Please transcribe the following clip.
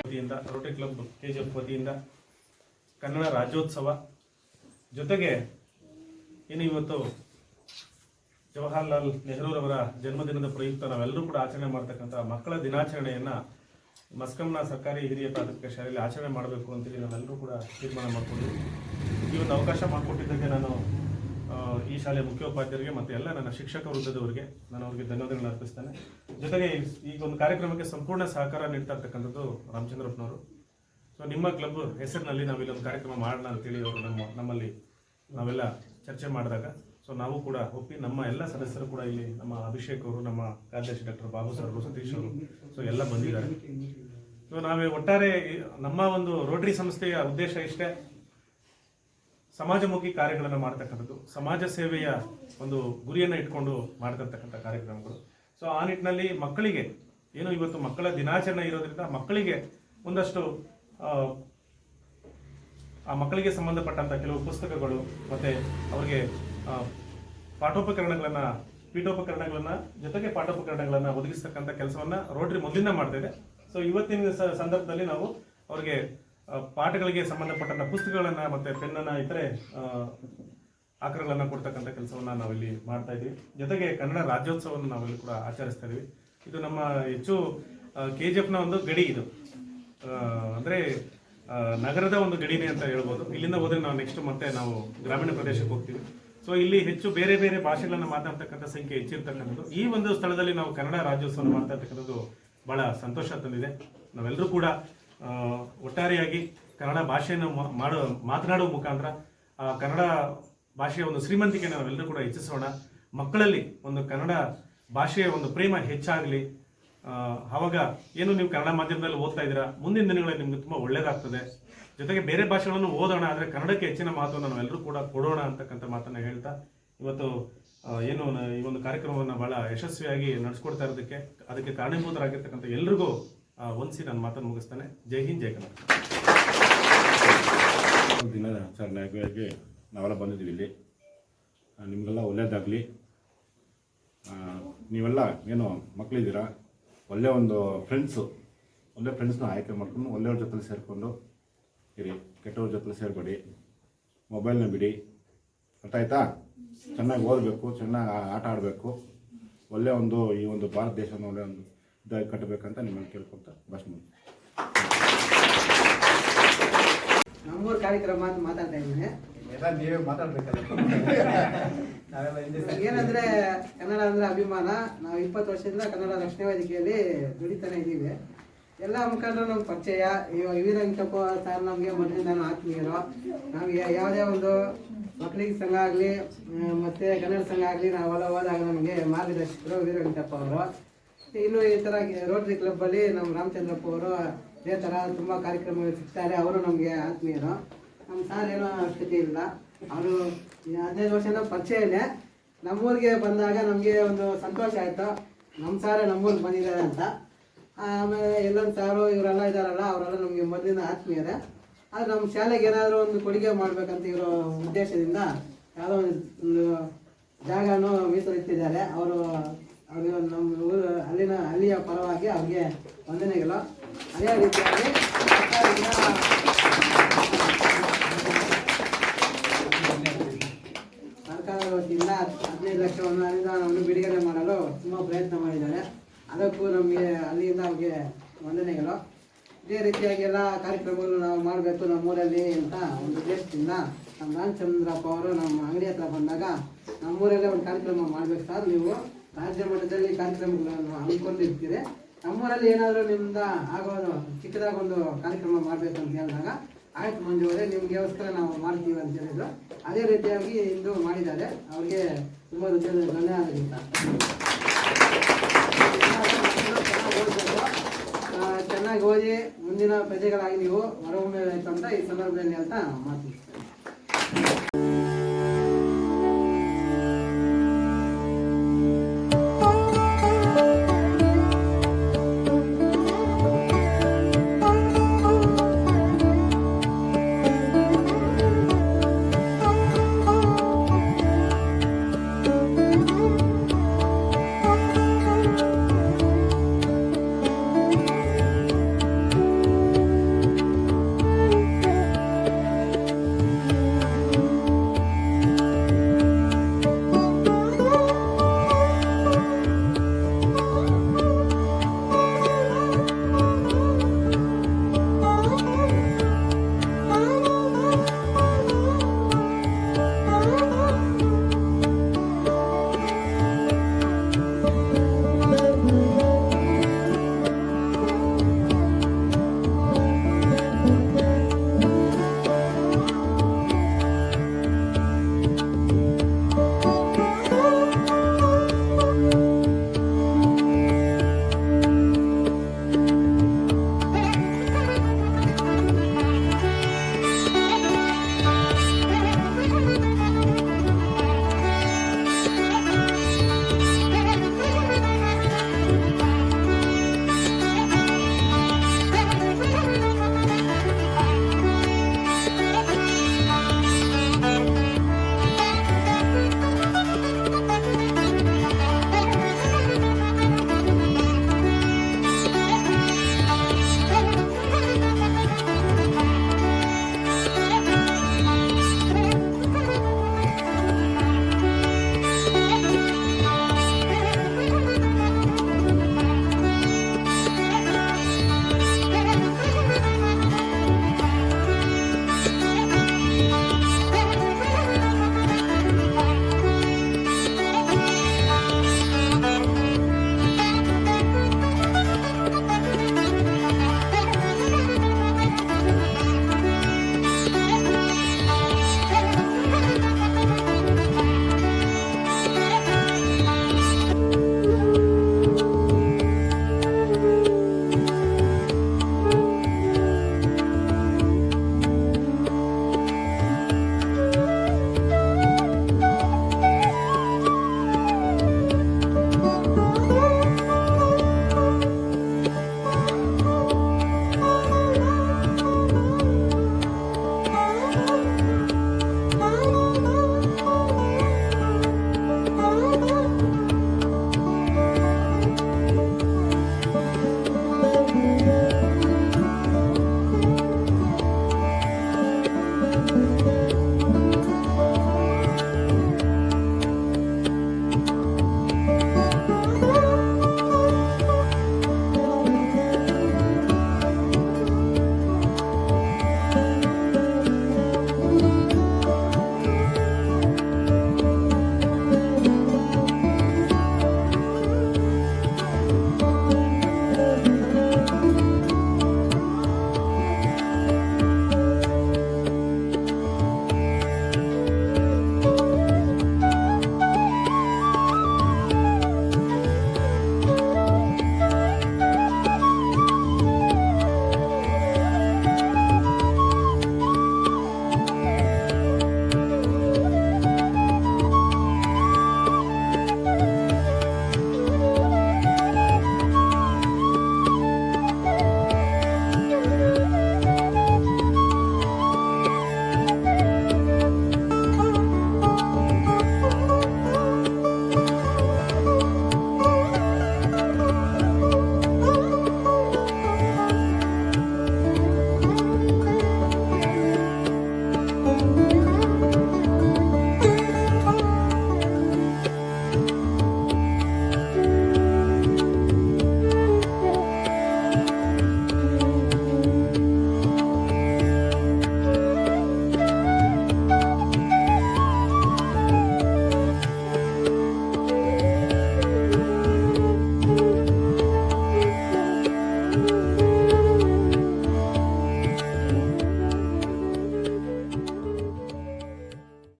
ವತಿಯಿಂದ Rotary club KGF ವತಿಯಿಂದ ಕನ್ನಡ ರಾಜ್ಯೋತ್ಸವ ಜೊತೆಗೆ ಏನು ಇವತ್ತು ಜವಾಹರ್ಲಾಲ್ ನೆಹರೂರವರ ಜನ್ಮದಿನದ ಪ್ರಯುಕ್ತ ನಾವೆಲ್ಲರೂ ಕೂಡ ಆಚರಣೆ ಮಾಡ್ತಕ್ಕಂಥ ಮಕ್ಕಳ ದಿನಾಚರಣೆಯನ್ನ ಮಸ್ಕಂನ ಸರ್ಕಾರಿ ಹಿರಿಯ ಪ್ರಾಥಮಿಕ ಶಾಲೆಯಲ್ಲಿ ಆಚರಣೆ ಮಾಡಬೇಕು ಅಂತೇಳಿ ನಾವೆಲ್ಲರೂ ಕೂಡ ತೀರ್ಮಾನ ಮಾಡ್ಕೊಂಡಿದ್ವಿ. ಈ ಒಂದು ಅವಕಾಶ ಮಾಡಿಕೊಟ್ಟಿದ್ದಕ್ಕೆ ನಾನು ಈ ಶಾಲೆಯ ಮುಖ್ಯೋಪಾಧ್ಯಾಯರಿಗೆ ಮತ್ತು ಎಲ್ಲ ನನ್ನ ಶಿಕ್ಷಕ ವೃದ್ಧದವರಿಗೆ ನಾನು ಅವರಿಗೆ ಧನ್ಯವಾದಗಳನ್ನು ಅರ್ಪಿಸ್ತೇನೆ. ಜೊತೆಗೆ ಈ- ಈ ಒಂದು ಕಾರ್ಯಕ್ರಮಕ್ಕೆ ಸಂಪೂರ್ಣ ಸಹಕಾರ ನೀಡ್ತಾ ಇರ್ತಕ್ಕಂಥದ್ದು ರಾಮಚಂದ್ರಪ್ಪನವರು. ಸೊ ನಿಮ್ಮ ಕ್ಲಬ್ ಹೆಸರಿನಲ್ಲಿ ನಾವಿಲ್ಲಿ ಒಂದು ಕಾರ್ಯಕ್ರಮ ಮಾಡೋಣ ಅಂತೇಳಿ ಅವರು ನಮ್ಮ, ನಮ್ಮಲ್ಲಿ ನಾವೆಲ್ಲ ಚರ್ಚೆ ಮಾಡಿದಾಗ ಸೊ ನಾವು ಕೂಡ ಒಪ್ಪಿ ನಮ್ಮ ಎಲ್ಲ ಸದಸ್ಯರು ಕೂಡ ಇಲ್ಲಿ ನಮ್ಮ ಅಭಿಷೇಕ್ ಅವರು, ನಮ್ಮ ಕಾರ್ಯದರ್ಶಿ ಡಾಕ್ಟರ್ ಬಾಬು ಸರ್ ಅವರು ಸತೀಶ್ ಅವರು ಸೊ ಎಲ್ಲ ಬಂದಿದ್ದಾರೆ. ಸೊ ನಾವೇ ಒಟ್ಟಾರೆ ನಮ್ಮ ಒಂದು ರೋಟರಿ ಸಂಸ್ಥೆಯ ಉದ್ದೇಶ ಇಷ್ಟೇ. ಸಮಾಜಮುಖಿ ಕಾರ್ಯಗಳನ್ನು ಮಾಡ್ತಕ್ಕಂಥದ್ದು ಸಮಾಜ ಸೇವೆಯ ಒಂದು ಗುರಿಯನ್ನು ಇಟ್ಕೊಂಡು ಮಾಡ್ತಿರ್ತಕ್ಕಂಥ ಕಾರ್ಯಕ್ರಮಗಳು. ಸೊ ಆ ನಿಟ್ಟಿನಲ್ಲಿ ಮಕ್ಕಳಿಗೆ ಏನು ಇವತ್ತು ಮಕ್ಕಳ ದಿನಾಚರಣೆ ಇರೋದ್ರಿಂದ ಮಕ್ಕಳಿಗೆ ಒಂದಷ್ಟು ಆ, ಮಕ್ಕಳಿಗೆ ಸಂಬಂಧಪಟ್ಟಂತ ಕೆಲವು ಪುಸ್ತಕಗಳು ಮತ್ತೆ ಅವರಿಗೆ ಪಾಠೋಪಕರಣಗಳನ್ನು ಪೀಠೋಪಕರಣಗಳನ್ನು ಜೊತೆಗೆ ಪಾಠೋಪಕರಣಗಳನ್ನು ಒದಗಿಸ್ತಕ್ಕಂಥ ಕೆಲಸವನ್ನ ರೋಟ್ರಿ ಮೊದಲಿಂದ ಮಾಡ್ತಾ ಇದೆ. ಸೊ ಇವತ್ತಿನ ಸಂದರ್ಭದಲ್ಲಿ ನಾವು ಅವರಿಗೆ ಪಾಠಗಳಿಗೆ ಸಂಬಂಧಪಟ್ಟಂತ ಪುಸ್ತಕಗಳನ್ನ ಮತ್ತೆ ಪೆನ್ನನ್ನ ಇತರೆ ಆಕರಗಳನ್ನ ಕೊಡ್ತಕ್ಕಂಥ ಕೆಲಸವನ್ನ ನಾವಿಲ್ಲಿ ಮಾಡ್ತಾ ಇದ್ದೀವಿ. ಜೊತೆಗೆ ಕನ್ನಡ ರಾಜ್ಯೋತ್ಸವವನ್ನು ನಾವಿಲ್ಲಿ ಕೂಡ ಆಚರಿಸ್ತಾ ಇದೀವಿ ಇದು ನಮ್ಮ ಹೆಚ್ಚು ಕೆ ಜಿ ಎಫ್ನ ಒಂದು ಗಡಿ ಇದು. ಅಂದ್ರೆ ನಗರದ ಒಂದು ಗಡಿನೇ ಅಂತ ಹೇಳ್ಬೋದು. ಇಲ್ಲಿಂದ ಹೋದ್ರೆ ನಾವು ನೆಕ್ಸ್ಟ್ ಮತ್ತೆ ನಾವು ಗ್ರಾಮೀಣ ಪ್ರದೇಶಕ್ಕೆ ಹೋಗ್ತೀವಿ. ಸೊ ಇಲ್ಲಿ ಹೆಚ್ಚು ಬೇರೆ ಬೇರೆ ಭಾಷೆಗಳನ್ನು ಮಾತಾಡ್ತಕ್ಕಂಥ ಸಂಖ್ಯೆ ಹೆಚ್ಚಿರ್ತಕ್ಕಂಥದ್ದು ಈ ಒಂದು ಸ್ಥಳದಲ್ಲಿ ನಾವು ಕನ್ನಡ ರಾಜ್ಯೋತ್ಸವ ಮಾಡ್ತಾ ಇರ್ತಕ್ಕಂಥದ್ದು ಬಹಳ ಸಂತೋಷ ತಂದಿದೆ. ನಾವೆಲ್ಲರೂ ಕೂಡ ಒಟ್ಟಾರೆಯಾಗಿ ಕನ್ನಡ ಭಾಷೆಯನ್ನು ಮಾಡೋ, ಮಾತನಾಡುವ ಮುಖಾಂತರ ಕನ್ನಡ ಭಾಷೆಯ ಒಂದು ಶ್ರೀಮಂತಿಕೆ ನಾವೆಲ್ಲರೂ ಕೂಡ ಹೆಚ್ಚಿಸೋಣ. ಮಕ್ಕಳಲ್ಲಿ ಒಂದು ಕನ್ನಡ ಭಾಷೆಯ ಒಂದು ಪ್ರೇಮ ಹೆಚ್ಚಾಗಲಿ. ಆವಾಗ ಏನು ನೀವು ಕನ್ನಡ ಮಾಧ್ಯಮದಲ್ಲಿ ಓದ್ತಾ ಇದ್ದೀರಾ? ಮುಂದಿನ ದಿನಗಳಲ್ಲಿ ನಿಮಗೆ ತುಂಬ ಒಳ್ಳೇದಾಗ್ತದೆ. ಜೊತೆಗೆ ಬೇರೆ ಭಾಷೆಗಳನ್ನು ಓದೋಣ, ಆದರೆ ಕನ್ನಡಕ್ಕೆ ಹೆಚ್ಚಿನ ಮಹತ್ವವನ್ನು ನಾವೆಲ್ಲರೂ ಕೂಡ ಕೊಡೋಣ ಅಂತಕ್ಕಂಥ ಮಾತನ್ನ ಹೇಳ್ತಾ, ಇವತ್ತು ಏನು ಈ ಒಂದು ಕಾರ್ಯಕ್ರಮವನ್ನು ಬಹಳ ಯಶಸ್ವಿಯಾಗಿ ನಡೆಸ್ಕೊಡ್ತಾ ಇರೋದಕ್ಕೆ, ಅದಕ್ಕೆ ಕಾರಣೀಭೂತರಾಗಿರ್ತಕ್ಕಂಥ ಎಲ್ರಿಗೂ ಆ, ವಂದಿಸಿ ನಾನು ಮಾತನ್ನು ಮುಗಿಸ್ತಾನೆ. ಜೈ ಹಿಂದ್ ಜೈ ಕನ್ನಡ. ದಿನಾಚರಣೆಗಾಗಿ ನಾವೆಲ್ಲ ಬಂದಿದ್ದೀವಿ ಇಲ್ಲಿ. ನಿಮಗೆಲ್ಲ ಒಳ್ಳೆಯದಾಗಲಿ ನೀವೆಲ್ಲ ಏನು ಮಕ್ಕಳಿದ್ದೀರಾ ಒಳ್ಳೆ ಒಂದು ಫ್ರೆಂಡ್ಸು ಒಳ್ಳೆ ಫ್ರೆಂಡ್ಸ್ನ ಆಯ್ಕೆ ಮಾಡ್ಕೊಂಡು ಒಳ್ಳೆಯವ್ರ ಜೊತೆ ಸೇರಿಕೊಂಡು ಇರಿ ಕೆಟ್ಟವ್ರ ಜೊತೆ ಸೇರಬೇಡಿ. ಮೊಬೈಲ್ನ ಬಿಡಿ. ಅರ್ಥ ಆಯ್ತಾ ಚೆನ್ನಾಗಿ ಓದಬೇಕು ಚೆನ್ನಾಗಿ ಆಟ ಆಡಬೇಕು. ಒಳ್ಳೆಯ ಒಂದು ಈ ಒಂದು ಭಾರತ ದೇಶನ ಒಳ್ಳೆಯ ಒಂದು ಇದಾಗಿ ಕಟ್ಟಬೇಕಂತ ನಿಮ್ಮನ್ನು ಕೇಳ್ಕೊತ ಭಾಷಣ ನಮ್ಮೂರು ನಮ್ಮೂರ ಕಾರ್ಯಕ್ರಮ ಅಂತ ಮಾತಾಡ್ತಾ ಇದ್ದೀನಿ. ಎಲ್ಲ ನೀವೇ ಮಾತಾಡ್ಬೇಕಲ್ಲ. ನಾವೆಲ್ಲ ಹಿಂದೆ ಏನಂದ್ರೆ ಕನ್ನಡ ಅಂದ್ರೆ ಅಭಿಮಾನ. ನಾವು ಇಪ್ಪತ್ತು ವರ್ಷದಿಂದ ಕನ್ನಡ ರಕ್ಷಣಾ ವೇದಿಕೆಯಲ್ಲಿ ದುಡಿತಾನೆ ಇದ್ದೀವಿ. ಎಲ್ಲ ಮುಖಂಡರು ನಮ್ಗೆ ಪರಿಚಯ. ಇವಾಗ ವೀರಂಗಪ್ಪ ಸರ್ ನಮಗೆ ಮೊದಲಿಂದ ಆತ್ಮೀಯರು. ನಮಗೆ ಯಾವುದೇ ಒಂದು ಮಕ್ಕಳಿಗೆ ಸಂಘ ಆಗಲಿ ಮತ್ತೆ ಕನ್ನಡ ಸಂಘ ಆಗಲಿ ನಾವೆಲ್ಲ ಹೋದಾಗ ನಮಗೆ ಮಾರ್ಗದರ್ಶಕರು ವೀರಂಗಪ್ಪ ಅವರು. ಇನ್ನು ಈ ಥರ ರೋಟರಿ ಕ್ಲಬ್ಬಲ್ಲಿ ನಮ್ಮ ರಾಮಚಂದ್ರಪ್ಪ ಅವರು ಇದೇ ಥರ ತುಂಬ ಕಾರ್ಯಕ್ರಮಗಳು ಸಿಗ್ತಾರೆ. ಅವರು ನಮಗೆ ಆತ್ಮೀಯರು. ನಮ್ಮ ಸಾರ್ ಏನೋ ಸ್ಥಿತಿ ಇಲ್ಲ. ಅವರು ಹದಿನೈದು ವರ್ಷದ ಪರಿಚಯನೇ. ನಮ್ಮೂರಿಗೆ ಬಂದಾಗ ನಮಗೆ ಒಂದು ಸಂತೋಷ ಆಯಿತು. ನಮ್ಮ ಸಾರೇ ನಮ್ಮೂರಿಗೆ ಬಂದಿದ್ದಾರೆ ಅಂತ. ಆಮೇಲೆ ಎಲ್ಲೊಂದು ಸಾರು ಇವರೆಲ್ಲ ಇದ್ದಾರಲ್ಲ, ಅವರೆಲ್ಲ ನಮಗೆ ಮೊದಲಿನ ಆತ್ಮೀಯರೇ. ಆದರೆ ನಮ್ಮ ಶಾಲೆಗೆ ಏನಾದರೂ ಒಂದು ಕೊಡುಗೆ ಮಾಡಬೇಕಂತ ಇರೋ ಉದ್ದೇಶದಿಂದ ಯಾವುದೋ ಒಂದು ಜಾಗನೂ ಮೀಸಲಿಟ್ಟಿದ್ದಾರೆ. ಅವರು ಅವರು ನಮ್ಮ ಊರು ಅಲ್ಲಿನ ಅಲ್ಲಿಯ ಪರವಾಗಿ ಅವ್ರಿಗೆ ವಂದನೆಗಳು ಅದೇ ರೀತಿಯಾಗಿ ಸರ್ಕಾರದ ವತಿಯಿಂದ ಹದಿನೈದು ಲಕ್ಷವನ್ನು ಅನುದಾನವನ್ನು ಬಿಡುಗಡೆ ಮಾಡಲು ತುಂಬ ಪ್ರಯತ್ನ ಮಾಡಿದ್ದಾರೆ. ಅದಕ್ಕೂ ನಮಗೆ ಅಲ್ಲಿಂದ ಅವ್ರಿಗೆ ವಂದನೆಗಳು ಇದೇ ರೀತಿಯಾಗಿ ಎಲ್ಲ ಕಾರ್ಯಕ್ರಮಗಳು ನಾವು ಮಾಡಬೇಕು ನಮ್ಮ ಊರಲ್ಲಿ ಅಂತ ಒಂದು ಉದ್ದೇಶದಿಂದ ನಮ್ಮ ರಾಮಚಂದ್ರಪ್ಪ ಅವರು ನಮ್ಮ ಅಂಗಡಿ ಹತ್ರ ಬಂದಾಗ ನಮ್ಮ ನಮ್ಮೂರಲ್ಲೇ ಒಂದು ಕಾರ್ಯಕ್ರಮ ಮಾಡಬೇಕು ಸರ್ ನೀವು. ರಾಜ್ಯ ಮಟ್ಟದಲ್ಲಿ ಕಾರ್ಯಕ್ರಮಗಳನ್ನು ಹಮ್ಮಿಕೊಂಡಿರ್ತೀರಿ. ನಮ್ಮೂರಲ್ಲಿ ಏನಾದರೂ ನಿಮ್ಮಿಂದ ಆಗೋದು ಚಿಕ್ಕದಾಗಿ ಒಂದು ಕಾರ್ಯಕ್ರಮ ಮಾಡಬೇಕು ಅಂತ ಹೇಳಿದಾಗ, ಆಯ್ತು ಮಂಜು ಅವರೇ ನಿಮಗೋಸ್ಕರ ನಾವು ಮಾಡ್ತೀವಿ ಅಂತ ಹೇಳಿದ್ರು. ಅದೇ ರೀತಿಯಾಗಿ ಇಂದು ಮಾಡಿದ್ದಾರೆ. ಅವ್ರಿಗೆ ತುಂಬ ರೀತಿಯಲ್ಲಿ ಧನ್ಯವಾದಗಳು. ಚೆನ್ನಾಗಿ ಓದಿ, ಮುಂದಿನ ಪ್ರಜೆಗಳಾಗಿ ನೀವು ಹೊರಹೊಮ್ಮಬೇಕು ಅಂತ ಈ ಸಂದರ್ಭದಲ್ಲಿ ಹೇಳ್ತಾ ಮಾತು